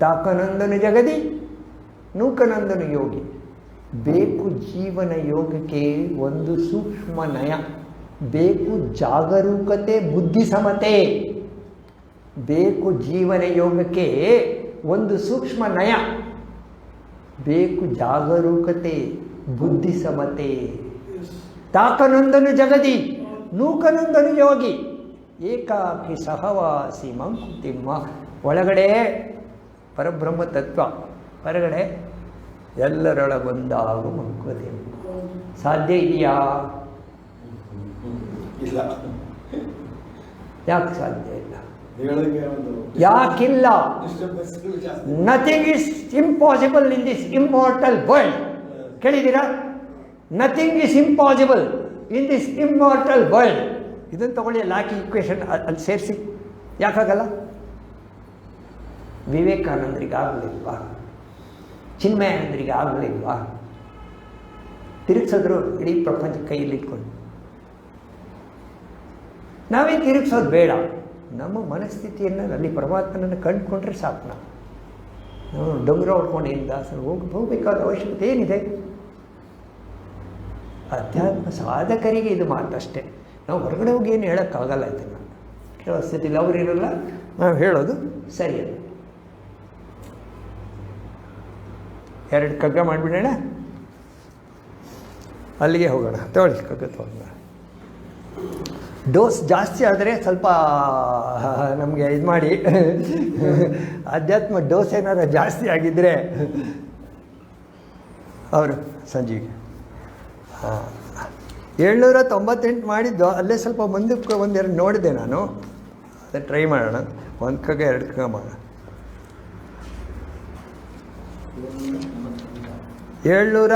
ತಾಕನಂದನು ಜಗದಿ, ನೂಕನಂದನು ಯೋಗಿ. ಬೇಕು ಜೀವನ ಯೋಗಕ್ಕೆ ಒಂದು ಸೂಕ್ಷ್ಮ ನಯ, ಬೇಕು ಜಾಗರೂಕತೆ ಬುದ್ಧಿ ಸಮತೆ ಬೇಕು ಜೀವನ ಯೋಗಕ್ಕೆ ಒಂದು ಸೂಕ್ಷ್ಮ ನಯ, ಬೇಕು ಜಾಗರೂಕತೆ ಬುದ್ಧಿ ಸಮತೆ ತಾಕನೊಂದನು ಜಗದಿ, ನೂಕನಂದನು ಯೋಗಿ. ಏಕಾಕಿ ಸಹವಾಸಿ ಮಂಕುತಿಮ್ಮ. ಒಳಗಡೆ ಪರಬ್ರಹ್ಮ ತತ್ವ ಹೊರಗಡೆ ಎಲ್ಲರೊಳಗೊಂದಾಗು ಮಂಕುತಿಮ್ಮ ಸಾಧ್ಯ ಇದೆಯಾ? ಇಲ್ಲ. ಯಾಕೆ ಸಾಧ್ಯ ಇಲ್ಲ? ಯಾಕಿಲ್ಲ? Nothing is impossible in this immortal world ಕೇಳಿದ್ದೀರಾ? Nothing is impossible in this immortal world ಇದನ್ನು ತಗೊಳ್ಳಿ ಲಾಕಿ ಇಕ್ವೇಷನ್ ಅಲ್ಲಿ ಸೇರಿಸಿ. ಯಾಕಾಗಲ್ಲ? ವಿವೇಕಾನಂದರಿಗೆ ಆಗಲಿಲ್ವಾ ಚಿನ್ಮಯಾನಂದರಿಗೆ ಆಗಲಿಲ್ವಾ ತಿರುಗಿಸಿದ್ರು ಇಡೀ ಪ್ರಪಂಚ ಕೈಯಲ್ಲಿ ಇಟ್ಕೊಂಡು. ನಾವೇ ತಿರುಗಿಸೋದು ಬೇಡ. ನಮ್ಮ ಮನಸ್ಥಿತಿಯನ್ನು ಅಲ್ಲಿ ಪರಮಾತ್ಮನನ್ನು ಕಂಡುಕೊಂಡ್ರೆ ಸಾಕು ನಾವು. ನಾವು ಡೊಂಗರ ಹೊಡ್ಕೊಂಡು ಏನು ದಾಸರು ಹೋಗಿ, ಹೋಗಬೇಕಾದ ಅವಶ್ಯಕತೆ ಏನಿದೆ? ಅಧ್ಯಾತ್ಮ ಸಾಧಕರಿಗೆ ಇದು ಮಾತಷ್ಟೇ ನಾವು ಹೊರಗಡೆ ಹೋಗಿ ಏನು ಹೇಳೋಕ್ಕಾಗಲ್ಲ ಇದನ್ನು. ಕೆಲವು ಸ್ಥಿತಿಲಿ ಅವರು ಇರಲ್ಲ, ನಾವು ಹೇಳೋದು ಸರಿಯಲ್ಲ. ಎರಡು ಕಗ್ಗ ಮಾಡಿಬಿಡೋಣ. ಅಲ್ಲಿಗೆ ಹೋಗೋಣ. ತಗೊಳ್ಳಿ, ಕಗ್ಗ ತಗೊಂಡು ಡೋಸ್ ಜಾಸ್ತಿ ಆದರೆ ಸ್ವಲ್ಪ ನಮಗೆ ಇದು ಮಾಡಿ. ಅಧ್ಯಾತ್ಮ ಡೋಸ್ ಏನಾದರೂ ಜಾಸ್ತಿ ಆಗಿದ್ದರೆ ಅವರು ಸಂಜೀವಿ ಹಾಂ. ಏಳ್ನೂರ ತೊಂಬತ್ತೆಂಟು ಮಾಡಿದ್ದು, ಅಲ್ಲೇ ಸ್ವಲ್ಪ ಮುಂದಕ್ಕೆ ಒಂದೆರಡು ನೋಡಿದೆ ನಾನು. ಅದೇ ಟ್ರೈ ಮಾಡೋಣ. ಒಂದು ಕಗ್ಗ, ಎರಡು ಕಗ್ಗ ಮಾಡೋಣ. ಏಳ್ನೂರ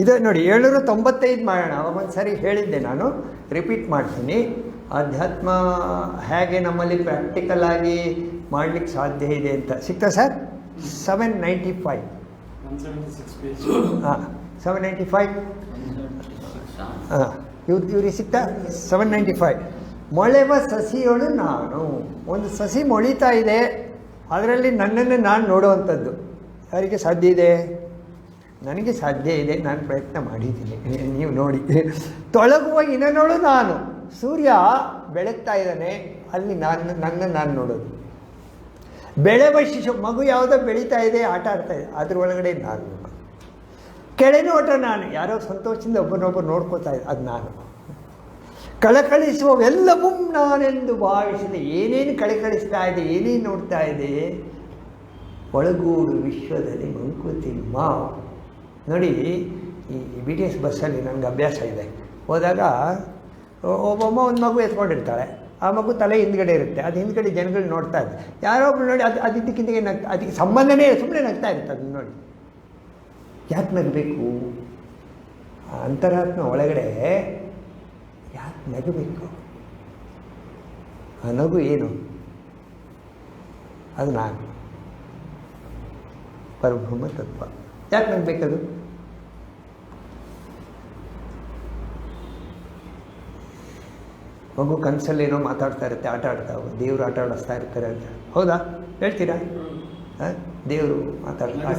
ಇದೆ ನೋಡಿ ಏಳ್ನೂರ ತೊಂಬತ್ತೈದು ಮಾಡೋಣ. ಅವಾಗ ಒಂದು ಸರಿ ಹೇಳಿದ್ದೆ ನಾನು. ರಿಪೀಟ್ ಮಾಡ್ತೀನಿ. ಅಧ್ಯಾತ್ಮ ಹೇಗೆ ನಮ್ಮಲ್ಲಿ ಪ್ರಾಕ್ಟಿಕಲ್ ಆಗಿ ಮಾಡಲಿಕ್ಕೆ ಸಾಧ್ಯ ಇದೆ ಅಂತ. ಸಿಗ್ತಾ ಸರ್? ಸೆವೆನ್ ನೈಂಟಿ ಫೈವ್ ಹಾಂ ಸೆವೆನ್ ನೈಂಟಿ ಫೈವ್ ಹಾಂ ಇವ್ರು ಇವ್ರಿಗೆ ಸಿಗ್ತಾ? ಸೆವೆನ್ ನೈಂಟಿ ಫೈವ್ ಮೊಳೆವ ಸಸಿಯೊಳು ನಾನು. ಒಂದು ಸಸಿ ಮೊಳಿತಾ ಇದೆ. ಅದರಲ್ಲಿ ನನ್ನನ್ನು ನಾನು ನೋಡುವಂಥದ್ದು. ಯಾರಿಗೆ ಸಾಧ್ಯ ಇದೆ? ನನಗೆ ಸಾಧ್ಯ ಇದೆ, ನಾನು ಪ್ರಯತ್ನ ಮಾಡಿದ್ದೀನಿ. ನೀವು ನೋಡಿ. ತೊಳಗುವ ಇನ್ನನೋಳು ನಾನು. ಸೂರ್ಯ ಬೆಳಗ್ತಾ ಇದ್ದಾನೆ, ಅಲ್ಲಿ ನಾನು, ನನ್ನ ನಾನು ನೋಡೋದು. ಬೆಳೆವ ಶಿಶು ಮಗು ಯಾವುದೋ ಬೆಳೀತಾ ಇದೆ, ಆಟ ಆಡ್ತಾ ಇದೆ, ಅದ್ರ ಒಳಗಡೆ ನಾನು ಕೆಳನೋಟ ನಾನು, ಯಾರೋ ಸಂತೋಷದಿಂದ ಒಬ್ಬನೊಬ್ಬರು ನೋಡ್ಕೋತಾ ಇದ್ದೆ ಅದು ನಾನು. ಕಳಕಳಿಸುವವೆಲ್ಲವೂ ನಾನೆಂದು ಭಾವಿಸಿದೆ. ಏನೇನು ಕಳಕಳಿಸ್ತಾ ಇದೆ, ಏನೇನು ನೋಡ್ತಾ ಇದೆ ಒಳಗೂಡು ವಿಶ್ವದಲ್ಲಿ ಮಂಕುತಿಮ್ಮ ನೋಡಿ, ಈ ಬಿ ಟಿ ಎಸ್ ಬಸ್ಸಲ್ಲಿ ನನಗೆ ಅಭ್ಯಾಸ ಇದೆ. ಹೋದಾಗ ಒಬ್ಬಮ್ಮ ಒಂದು ಮಗು ಎತ್ಕೊಂಡಿರ್ತಾಳೆ. ಆ ಮಗು ತಲೆ ಹಿಂದ್ಗಡೆ ಇರುತ್ತೆ. ಅದು ಹಿಂದ್ಗಡೆ ಜನಗಳು ನೋಡ್ತಾ ಇದೆ ಯಾರೋ ಒಬ್ರು ನೋಡಿ ಅದು ಅದು ಇದಕ್ಕಿಂತಿಗೆ ನಗ್ತಾ ಅದಕ್ಕೆ ಸಂಬಂಧನೇ ಸುಮ್ಮನೆ ನಗ್ತಾ ಇರುತ್ತೆ ಅದನ್ನ ನೋಡಿ. ಯಾಕೆ ನಗಬೇಕು? ಅಂತರಾತ್ಮ ಒಳಗಡೆ ಯಾಕೆ ನಗಬೇಕು? ಆ ನಗು ಏನು? ಅದು ನಾನು ಪರಬ್ರಹ್ಮ ತತ್ವ. ಯಾಕೆ ಬೇಕದು? ಮಗು ಕನಸಲ್ಲಿ ಏನೋ ಮಾತಾಡ್ತಾ ಇರುತ್ತೆ ಆಟ ಆಡ್ತಾವೆ ದೇವರು ಆಟ ಆಡಿಸ್ತಾ ಇರ್ತಾರೆ ಅಂತ. ಹೌದಾ? ಹೇಳ್ತೀರಾ? ಹಾಂ? ದೇವರು ಮಾತಾಡ್ತಾ.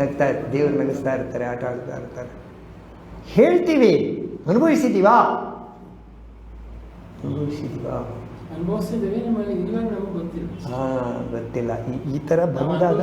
ನಗ್ತಾ ಇರ್ತಾರೆ ದೇವ್ರು ನಗಿಸ್ತಾ ಇರ್ತಾರೆ ಆಟ ಆಡ್ತಾ ಇರ್ತಾರೆ. ಹೇಳ್ತೀವಿ ಅನುಭವಿಸಿದ್ದೀವಾ? ಅನುಭವಿಸಿದ್ದೀವಾ? ಹಾಂ ಗೊತ್ತಿಲ್ಲ. ಈ ಈ ಥರ ಬಂದಾಗ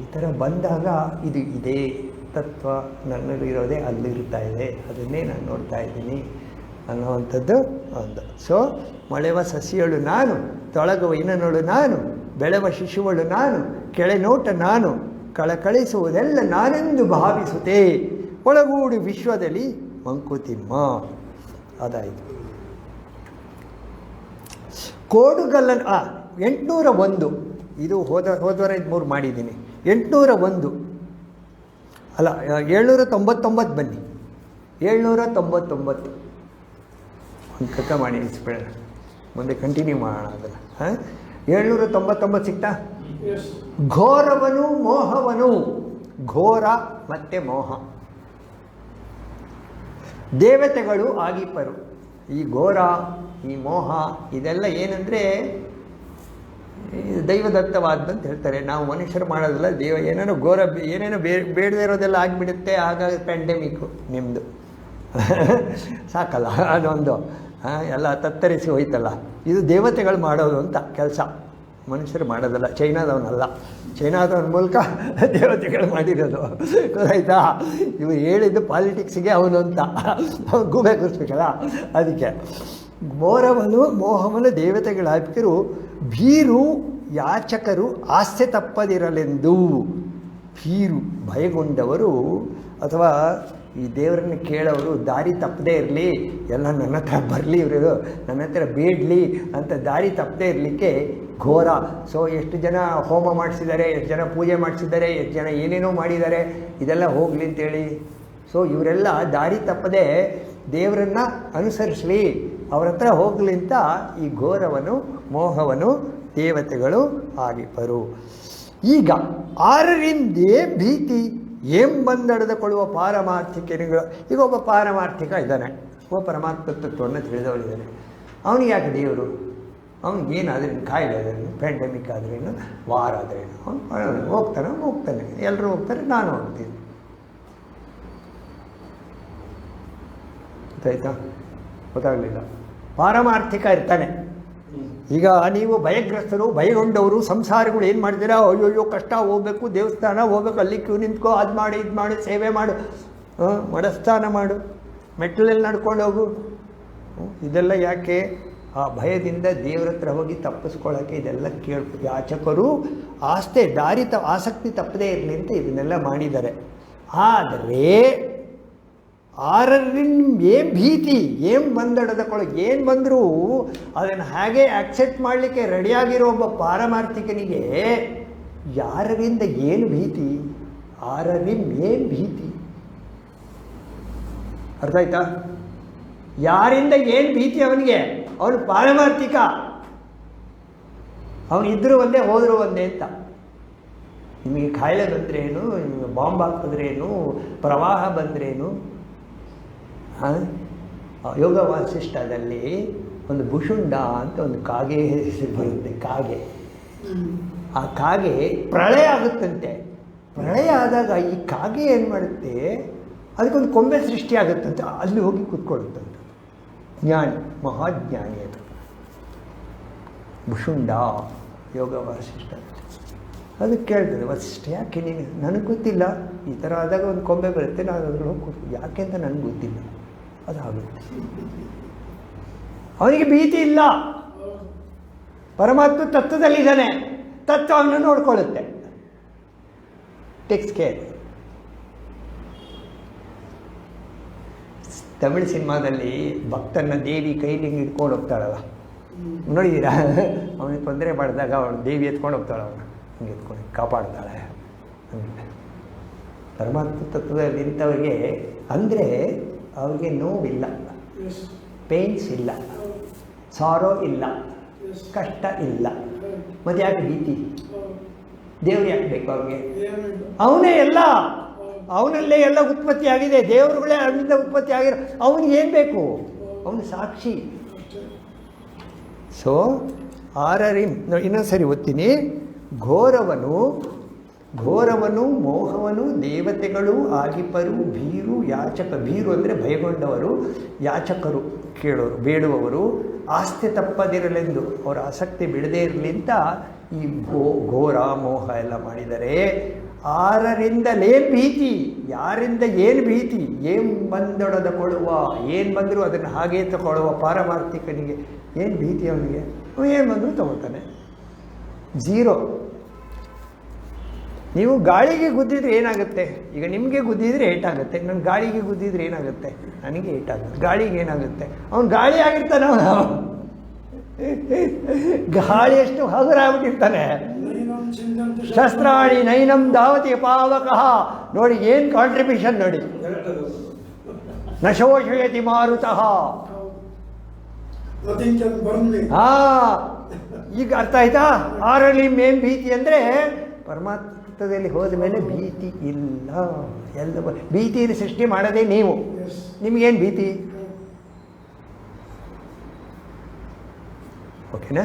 ಈ ಥರ ಬಂದಾಗ ಇದು ಇದೇ ತತ್ವ ನನ್ನಲ್ಲಿರೋದೇ ಅಲ್ಲಿರ್ತಾ ಇದೆ. ಅದನ್ನೇ ನಾನು ನೋಡ್ತಾ ಇದ್ದೀನಿ ಅನ್ನೋವಂಥದ್ದು ಒಂದು. ಸೊ ಮಳೆವ ಸಸಿಯಳು ನಾನು, ತೊಳಗುವ ಇನ್ನನಳು ನಾನು, ಬೆಳೆವ ಶಿಶುವಳು ನಾನು, ಕೆಳೆನೋಟ ನಾನು, ಕಳಕಳಿಸುವುದೆಲ್ಲ ನಾನೆಂದು ಭಾವಿಸುತ್ತೆ? ಒಳಗೂಡಿ ವಿಶ್ವದಲ್ಲಿ ಮಂಕುತಿಮ್ಮ. ಅದಾಯಿತು. ಕೋಡುಗಲ್ಲ ಎಂಟುನೂರ ಒಂದು. ಇದು ಹೋದ, ಹೋದವರ ಇದು ಮೂರು ಮಾಡಿದ್ದೀನಿ. ಎಂಟುನೂರ ಒಂದು. ಅಲ್ಲ, ಏಳ್ನೂರ ತೊಂಬತ್ತೊಂಬತ್ತು ಬನ್ನಿ. ಏಳ್ನೂರ ತೊಂಬತ್ತೊಂಬತ್ತು. ಒಂದು ಕಕ್ಕ ಮಾಡಿ ಇಳಿಸ್ಬೇಡ ಮುಂದೆ ಕಂಟಿನ್ಯೂ ಮಾಡೋಣ ಅದನ್ನು. ಹಾಂ? ಏಳ್ನೂರ ತೊಂಬತ್ತೊಂಬತ್ತು ಸಿಕ್ತಾ? ಘೋರವನು, ಮೋಹವನು. ಘೋರ ಮತ್ತು ಮೋಹ. ದೇವತೆಗಳು ಆಗಿಪ್ಪರು ಈ ಘೋರ, ಈ ಮೋಹ, ಇದೆಲ್ಲ ಏನಂದರೆ ದೈವದತ್ತವಾದಂತ ಹೇಳ್ತಾರೆ. ನಾವು ಮನುಷ್ಯರು ಮಾಡೋದಿಲ್ಲ, ದೇವ ಏನೇನೋ ಘೋರ ಏನೇನೋ ಬೇ, ಬೇಡದೇ ಇರೋದೆಲ್ಲ ಆಗಿಬಿಡುತ್ತೆ ಹಾಗಾಗಿ ಪ್ಯಾಂಡಮಿಕ್ಕು ನಿಮ್ಮದು ಸಾಕಲ್ಲ, ಅದೊಂದು ಎಲ್ಲ ತತ್ತರಿಸಿ ಹೋಯ್ತಲ್ಲ. ಇದು ದೇವತೆಗಳು ಮಾಡೋದು ಅಂತ ಕೆಲಸ. ಮನುಷ್ಯರು ಮಾಡೋದಲ್ಲ, ಚೈನಾದವನಲ್ಲ. ಚೈನಾದವನ ಮೂಲಕ ದೇವತೆಗಳು ಮಾಡಿರೋದು. ಗೊತ್ತಾಯ್ತಾ? ಇವರು ಹೇಳಿದ್ದು ಪಾಲಿಟಿಕ್ಸಿಗೆ ಅವನು ಅಂತ. ಗುಬೆ ಕೂರಿಸ್ಬೇಕಲ್ಲ, ಅದಕ್ಕೆ. ಮೋರವನು ಮೋಹವನು ದೇವತೆಗಳಾಗಿರು ಭೀರು ಯಾಚಕರು ಆಸ್ತೆ ತಪ್ಪದಿರಲೆಂದು. ಭೀರು ಭಯಗೊಂಡವರು ಅಥವಾ ಈ ದೇವರನ್ನು ಕೇಳೋರು, ದಾರಿ ತಪ್ಪದೇ ಇರಲಿ, ಎಲ್ಲ ನನ್ನ ಹತ್ರ ಬರಲಿ ಇವರು, ನನ್ನ ಹತ್ರ ಬೇಡಲಿ ಅಂತ ದಾರಿ ತಪ್ಪದೇ ಇರಲಿಕ್ಕೆ ಘೋರ. ಸೊ ಎಷ್ಟು ಜನ ಹೋಮ ಮಾಡಿಸಿದ್ದಾರೆ, ಎಷ್ಟು ಜನ ಪೂಜೆ ಮಾಡಿಸಿದ್ದಾರೆ, ಎಷ್ಟು ಜನ ಏನೇನೋ ಮಾಡಿದ್ದಾರೆ, ಇದೆಲ್ಲ ಹೋಗಲಿ ಅಂತೇಳಿ. ಸೊ ಇವರೆಲ್ಲ ದಾರಿ ತಪ್ಪದೆ ದೇವರನ್ನು ಅನುಸರಿಸಲಿ. ಅವ್ರ ಹತ್ರ ಹೋಗ್ಲಿಂತ ಈ ಘೋರವನು, ಮೋಹವನು, ದೇವತೆಗಳು ಆಗಿಬ್ಬರು ಈಗ ಆರರಿಂದೇ ಭೀತಿ ಏಂ ಬಂದಡೆದುಕೊಳ್ಳುವ ಪಾರಮಾರ್ಥಿಕನಿಗಳು ಈಗ ಒಬ್ಬ ಪಾರಮಾರ್ಥಿಕ ಇದ್ದಾನೆ. ಒಬ್ಬ ಪರಮಾತ್ಮ ತತ್ವವನ್ನು ತಿಳಿದವಳಿದ್ದಾನೆ ಅವನಿಗೆ ಯಾಕೆ ದೇವರು? ಅವ್ನಿಗೆ ಕಾಯಿಲೆ ಆದ್ರೇನು ಪ್ಯಾಂಡಮಿಕ್ ಆದ್ರೇನು ವಾರ ಆದ್ರೇನು ಅವ್ನು ಹೋಗ್ತಾನೆ ಹೋಗ್ತಾನೆ. ಎಲ್ಲರೂ ಹೋಗ್ತಾರೆ, ನಾನು ಹೋಗ್ತೀನಿ. ಗೊತ್ತಾಯ್ತಾ? ಗೊತ್ತಾಗಲಿಲ್ಲ. ಪಾರಮಾರ್ಥಿಕ ಇರ್ತಾನೆ. ಈಗ ನೀವು ಭಯಗ್ರಸ್ತರು, ಭಯಗೊಂಡವರು, ಸಂಸಾರಗಳು ಏನು ಮಾಡ್ತೀರಾ? ಅಯ್ಯೋಯ್ಯೋ, ಕಷ್ಟ, ಹೋಗ್ಬೇಕು, ದೇವಸ್ಥಾನ, ಹೋಗ್ಬೇಕು, ಅಲ್ಲಿ ಕ್ಯೂ ನಿಂತ್ಕೋ, ಅದು ಮಾಡಿ, ಇದು ಮಾಡಿ, ಸೇವೆ ಮಾಡು. ಮಡಸ್ಥಾನ ಮಾಡು. ಮೆಟ್ಟಲಲ್ಲಿ ನಡ್ಕೊಂಡು ಹೋಗು. ಇದೆಲ್ಲ ಯಾಕೆ? ಆ ಭಯದಿಂದ ದೇವ್ರ ಹತ್ರ ಹೋಗಿ ತಪ್ಪಿಸ್ಕೊಳ್ಳೋಕ್ಕೆ ಇದೆಲ್ಲ ಕೇಳ್ ಯಾಚಕರು ಆಸ್ತೆ, ದಾರಿ ತ ಆಸಕ್ತಿ ತಪ್ಪದೇ ಇರಲಿ ಅಂತ ಇದನ್ನೆಲ್ಲ ಮಾಡಿದ್ದಾರೆ. ಆದರೆ ಆರರಿನ್ ಏನ್ ಭೀತಿ, ಏನು ಕೊಳಗೆ ಏನು ಬಂದರೂ ಅದನ್ನು ಹಾಗೆ ಆಕ್ಸೆಪ್ಟ್ ಮಾಡಲಿಕ್ಕೆ ರೆಡಿಯಾಗಿರೋ ಒಬ್ಬ ಪಾರಮಾರ್ಥಿಕನಿಗೆ ಯಾರರಿಂದ ಏನು ಭೀತಿ, ಆರರಿನ್ ಏನು ಭೀತಿ? ಅರ್ಥ ಆಯ್ತಾ ಯಾರಿಂದ ಏನು ಭೀತಿ ಅವನಿಗೆ? ಅವನು ಪಾರಮಾರ್ಥಿಕ. ಅವನು ಇದ್ದರೂ ಒಂದೇ, ಹೋದರೂ ಒಂದೇ ಅಂತ. ನಿಮಗೆ ಕಾಯಿಲೆ ಬಂದ್ರೇನು, ನಿಮಗೆ ಬಾಂಬ್ ಹಾಕಿದ್ರೇನು, ಪ್ರವಾಹ ಬಂದ್ರೇನು? ಯೋಗ ವಾಸಿಷ್ಠದಲ್ಲಿ ಒಂದು ಭುಷುಂಡ ಅಂತ ಒಂದು ಕಾಗೆ ಬರುತ್ತೆ, ಕಾಗೆ. ಆ ಕಾಗೆ ಪ್ರಳಯ ಆಗುತ್ತಂತೆ. ಪ್ರಳಯ ಆದಾಗ ಈ ಕಾಗೆ ಏನು ಮಾಡುತ್ತೆ? ಅದಕ್ಕೊಂದು ಕೊಂಬೆ ಸೃಷ್ಟಿ ಆಗುತ್ತಂತೆ. ಅಲ್ಲಿ ಹೋಗಿ ಕೂತ್ಕೊಳ್ಳುತ್ತಂತ. ಜ್ಞಾನಿ, ಮಹಾಜ್ಞಾನಿ ಅದು. ಭುಷುಂಡ ಯೋಗ ವಾಸಿಷ್ಠ. ಅದಕ್ಕೆ ಕೇಳ್ತದೆ, ವಸಿಷ್ಠ ಯಾಕೆ ನೀನು? ನನಗೆ ಗೊತ್ತಿಲ್ಲ. ಈ ಥರ ಆದಾಗ ಒಂದು ಕೊಂಬೆ ಬರುತ್ತೆ ನಾನು ಅದ್ರಲ್ಲಿ ಹೋಗಿ ಯಾಕೆ ಅಂತ ನನಗೆ ಗೊತ್ತಿಲ್ಲ. ಅದಾಗುತ್ತೆ. ಅವನಿಗೆ ಭೀತಿ ಇಲ್ಲ. ಪರಮಾತ್ಮ ತತ್ವದಲ್ಲಿದ್ದಾನೆ. ತತ್ವವನ್ನು ನೋಡ್ಕೊಳ್ಳುತ್ತೆ. ಟೆಕ್ಸ್ ಕೇರ್ ತಮಿಳು ಸಿನಿಮಾದಲ್ಲಿ ಭಕ್ತನ ದೇವಿ ಕೈಲಿ ಇಟ್ಕೊಂಡು ಹೋಗ್ತಾಳಲ್ಲ. ನೋಡಿದ್ದೀರಾ? ಅವನಿಗೆ ತೊಂದರೆ ಮಾಡಿದಾಗ ಅವಳು ದೇವಿ ಎತ್ಕೊಂಡು ಹೋಗ್ತಾಳೆ ಅವನು. ಹಿಂಗೆ ಎತ್ಕೊಂಡು ಕಾಪಾಡ್ತಾಳೆ. ಪರಮಾತ್ಮ ತತ್ವದಲ್ಲಿ ನಿಂತವರಿಗೆ ಅಂದರೆ ಅವ್ರಿಗೆ ನೋವಿಲ್ಲ. ಪೇನ್ಸ್ ಇಲ್ಲ. ಸಾರೋ ಇಲ್ಲ. ಕಷ್ಟ ಇಲ್ಲ. ಮತ್ತೆ ಯಾಕೆ ಭೀತಿ. ದೇವ್ರು ಯಾಕೆ ಬೇಕು ಅವ್ರಿಗೆ? ಅವನೇ ಎಲ್ಲ. ಅವನಲ್ಲೇ ಎಲ್ಲ ಉತ್ಪತ್ತಿ ಆಗಿದೆ. ದೇವರುಗಳೇ ಅವನಿಂದ ಉತ್ಪತ್ತಿ ಆಗಿರೋ ಅವನಿಗೆ ಏನು ಬೇಕು? ಅವನು ಸಾಕ್ಷಿ. ಸೊ ಆರರಿ ಇನ್ನೊಂದು ಸರಿ ಓದ್ತೀನಿ. ಘೋರವನು ಘೋರವನು, ಮೋಹವನು, ದೇವತೆಗಳು ಆಗಿಪರು ಭೀರು, ಯಾಚಕ, ಭೀರು ಅಂದರೆ ಭಯಗೊಂಡವರು, ಯಾಚಕರು ಕೇಳೋರು, ಬೇಡುವವರು, ಆಸ್ತಿ ತಪ್ಪದಿರಲೆಂದು, ಅವರ ಆಸಕ್ತಿ ಬಿಡದೇ ಇರಲಿಂತ ಈ ಘೋ ಘೋರ, ಮೋಹ ಎಲ್ಲ ಮಾಡಿದರೆ ಆರರಿಂದಲೇ ಭೀತಿ, ಯಾರಿಂದ ಏನು ಭೀತಿ, ಏನು ಬಂದೊಡದ ಕೊಡುವ ಏನು ಬಂದರೂ ಅದನ್ನು ಹಾಗೇ ತಗೊಳ್ಳುವ ಪಾರಮಾರ್ಥಿಕನಿಗೆ ಏನು ಭೀತಿ ಅವನಿಗೆ? ಏನು ಬಂದರೂ ತಗೊಳ್ತಾನೆ ಝೀರೋ ನೀವು ಗಾಳಿಗೆ ಗುದ್ದಿದ್ರೆ ಏನಾಗುತ್ತೆ? ಈಗ ನಿಮಗೆ ಗುದ್ದಿದ್ರೆ ಏಟಾಗುತ್ತೆ. ನನ್ನ ಗಾಳಿಗೆ ಗುದ್ದಿದ್ರೆ ಏನಾಗುತ್ತೆ? ನನಗೆ ಏಟಾಗುತ್ತೆ. ಗಾಳಿಗೆ ಏನಾಗುತ್ತೆ? ಅವನು ಗಾಳಿ ಆಗಿರ್ತಾನೆ ಗಾಳಿ ಎಷ್ಟು ಹಗುರಾಗ್ಬಿಟ್ಟಿರ್ತಾನೆ. ಶಸ್ತ್ರಾಣಿ ನೈನಂ ದಾವತಿ ಪಾವಕಃ. ನೋಡಿ, ಏನು ಕಾಂಟ್ರಿಬ್ಯೂಷನ್ ನೋಡಿ? ನಶೋಷಯತಿ ಮಾರುತಃ. ಹಾ ಈಗ ಅರ್ಥ ಆಯ್ತಾ? ಆರಲ್ಲಿ ಮೇನ್ ಭೀತಿ ಅಂದರೆ ಪರಮಾತ್ಮದಲ್ಲಿ ಹೋದ ಮೇಲೆ ಭೀತಿ ಇಲ್ಲ. ಎಲ್ಲ ಭೀತಿಯನ್ನು ಸೃಷ್ಟಿ ಮಾಡೋದೇ ನೀವು. ನಿಮಗೇನು ಭೀತಿ? ಓಕೆನಾ